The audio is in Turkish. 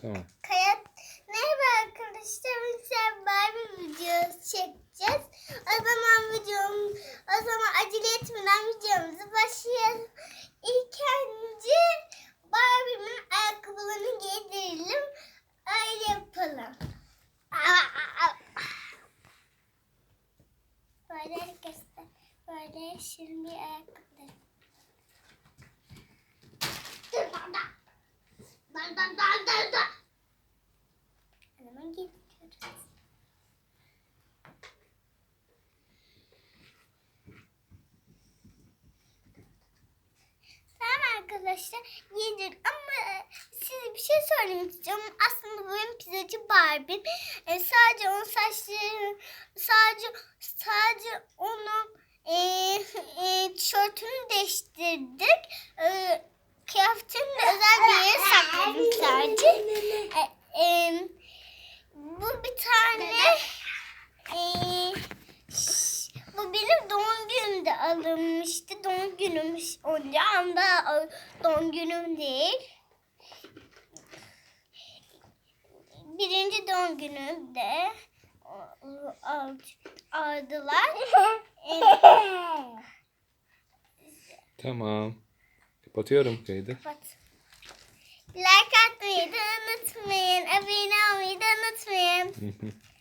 Tamam. Kaya... Merhaba arkadaşlar. Biz Barbie videosu çekeceğiz. O zaman videom, o zaman acele etmeden videomuza başlayalım. İlk önce Barbie'min ayakkabılarını giydirelim. Öyle yapalım. Böyle arkadaşlar. Böyle şimdi ayakkabıları. Hemen gidiyoruz. Tamam arkadaşlar yedir ama size bir şey söylemek istiyorum. Aslında benim pizzacı Barbie. E, sadece onun saçları sadece sadece onun e, e, tişörtünü değiştirdik. E, kıyafetini de özel bir yere sakladım sadece. E, e, bu bir tane e, ş- bu benim doğum günümde alınmıştı. Doğum günüm onca anda doğum günüm değil. Birinci doğum günümde aldılar. Tamam. Kapatıyorum kaydı. Kapat. Like atmayı da unutmayın. Abone olmayı da unutmayın.